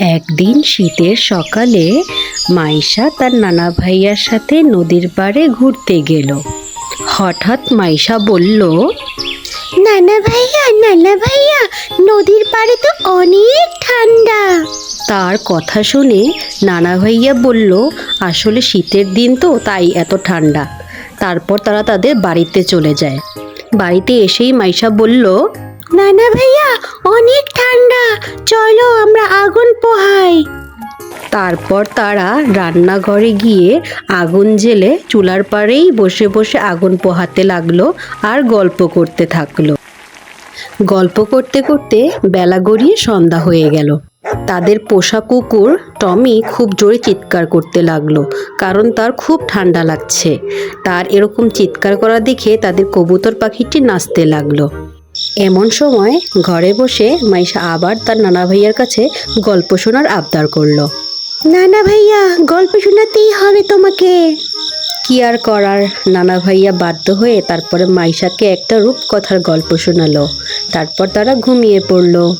একদিন শীতের সকালে মাইশা তার নানা ভাইয়ার সাথে নদীর পাড়ে ঘুরতে গেল। হঠাৎ মাইশা বলল নানা ভাইয়া নানা ভাইয়া নদীর পাড়ে তো অনেক ঠান্ডা। তার কথা শুনে নানা ভাইয়া বলল আসলে শীতের দিন তো তাই এত ঠান্ডা। তারপর তারা তাদের বাড়িতে চলে যায়। বাড়িতে এসেই মাইশা বলল নানা ভাইয়া অনেক ঠান্ডা। চলো আমরা আগুন তারপর তারা রান্নাঘরে গিয়ে আগুন জেলে চুলার পাড়েই বসে বসে আগুন পোহাতে লাগল আর গল্প করতে থাকল। গল্প করতে করতে বেলা গড়িয়ে সন্ধ্যা হয়ে গেল। তাদের পোষা কুকুর টমি খুব জোরে চিৎকার করতে লাগল, কারণ তার খুব ঠান্ডা লাগছে। তার এরকম চিৎকার করা দেখে তাদের কবুতর পাখিটি নাচতে লাগল। এমন সময় ঘরে বসে মাইশা আবার তার নানা ভাইয়ার কাছে গল্প শোনার আবদার করল। নানা ভাইয়া, গল্প শোনাতেই হবে তোমাকে। কি আর করার? নানা ভাইয়া বাধ্য হয়ে তারপরে মাইশাকে একটা রূপকথার গল্প শোনালো। তারপর তারা ঘুমিয়ে পড়ল।